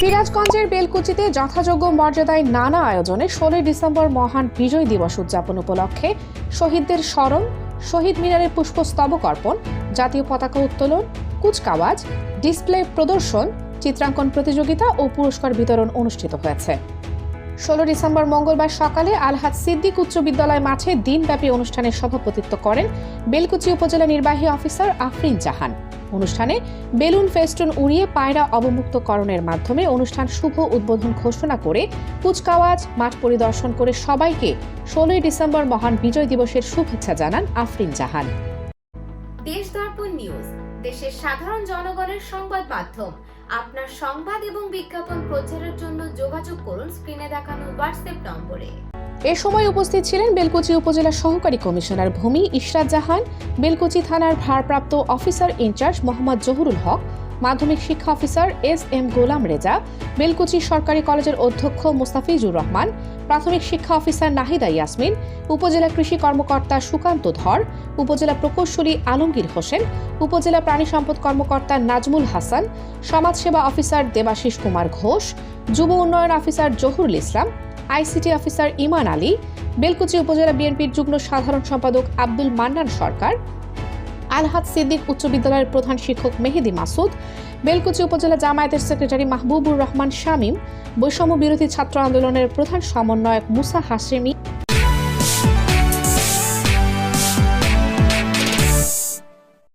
সিরাজগঞ্জের বেলকুচিতে যথাযোগ্য মর্যাদায় নানা আয়োজনে ষোলোই ডিসেম্বর মহান বিজয় দিবস উদযাপন উপলক্ষে শহীদদের স্মরণ, শহীদ মিনারে পুষ্পস্তবক অর্পণ, জাতীয় পতাকা উত্তোলন, কুচকাওয়াজ, ডিসপ্লে প্রদর্শন, চিত্রাঙ্কন প্রতিযোগিতা ও পুরস্কার বিতরণ অনুষ্ঠিত হয়েছে। ষোলো ডিসেম্বর মঙ্গলবার সকালে আলহাদ সিদ্দিক উচ্চ বিদ্যালয় মাঠে দিনব্যাপী অনুষ্ঠানের সভাপতিত্ব করেন বেলকুচি উপজেলা নির্বাহী অফিসার আফরিন জাহান। অনুষ্ঠানে বেলুন ফেস্টুন উড়িয়ে পায়রা অবমুক্তকরণের মাধ্যমে অনুষ্ঠান শুভ উদ্বোধন ঘোষণা করে কুচকাওয়াজ, মাঠ পরিদর্শন করে সবাইকে ষোলোই ডিসেম্বর মহান বিজয় দিবসের শুভেচ্ছা জানান আফরিন জাহান। দেশ দর্পণ নিউজ, দেশের সাধারণ জনগণের সংবাদ মাধ্যম। আপনার সংবাদ এবং বিজ্ঞাপন প্রচারের জন্য যোগাযোগ করুন স্ক্রিনে দেখানো হোয়াটসঅ্যাপ নম্বরে। এ সময় উপস্থিত ছিলেন বেলকুচি উপজেলা সহকারী কমিশনার ভূমি ইশরাত জাহান, বেলকুচি থানার ভারপ্রাপ্ত officer in charge Mohammad Zahurul Haque, মাধ্যমিক শিক্ষা officer S M Golam Reza, Belkuchi সরকারি কলেজের অধ্যক্ষ মুস্তাফিজুর রহমান, প্রাথমিক শিক্ষা অফিসার নাহিদা ইয়াসমিন, উপজেলা কৃষি কর্মকর্তা সুকান্ত ধর, উপজেলা প্রকৌশলী আলমগীর হোসেন, উপজেলা প্রাণী সম্পদ কর্মকর্তা নাজমুল হাসান, সমাজসেবা অফিসার দেবাশিস কুমার ঘোষ, যুব উন্নয়ন officer Zahurul Islam ICT officer Iman Ali, Belkuchi উপজেলা বিএনপির যুগ্ম সাধারণ সম্পাদক আব্দুল মান্নান সরকার, আলহাদ সিদ্দিক উচ্চ বিদ্যালয়ের প্রধান শিক্ষক মেহেদি মাসুদ, বেলকুচি উপজেলা জামায়াতের সেক্রেটারি মাহবুবুর রহমান শামীম, বৈষম্য বিরোধী ছাত্র আন্দোলনের প্রধান সমন্বয়ক মুসা হাশেমি